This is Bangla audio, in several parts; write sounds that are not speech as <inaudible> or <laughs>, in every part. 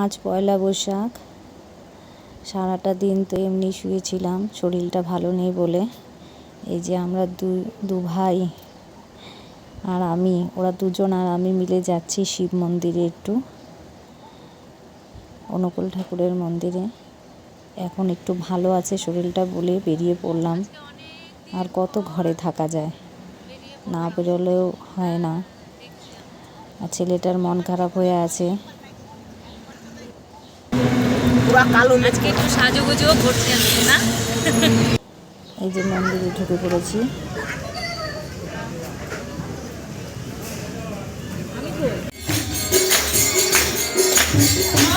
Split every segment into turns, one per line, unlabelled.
আজ পয়লা বৈশাখ। সারাটা দিন তো এমনি শুয়েছিলাম, শরীরটা ভালো নেই বলে। এই যে আমরা দুই দু ভাই আর আমি, ওরা দুজন আর আমি মিলে যাচ্ছি শিব মন্দিরে একটু, অনুকূল ঠাকুরের মন্দিরে। এখন একটু ভালো আছে শরীরটা বলে বেরিয়ে পড়লাম। আর কত ঘরে থাকা যায়, না বেরোলেও হয় না। আর ছেলেটার মন খারাপ হয়ে আছে।
পুরা কালো
আজকে একটু সাজুগুজুও করছে আজকে না?
এই যে মন্দিরে ঢুকে পড়েছি।
আছি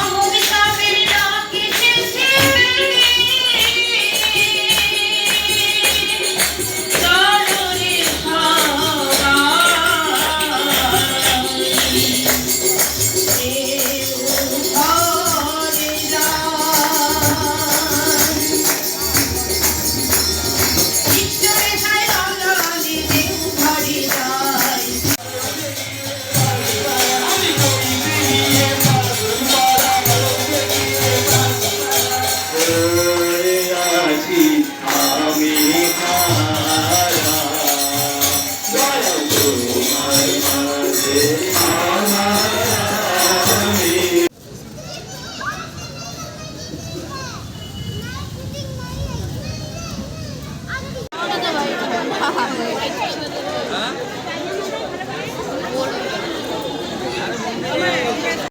好 <laughs>
好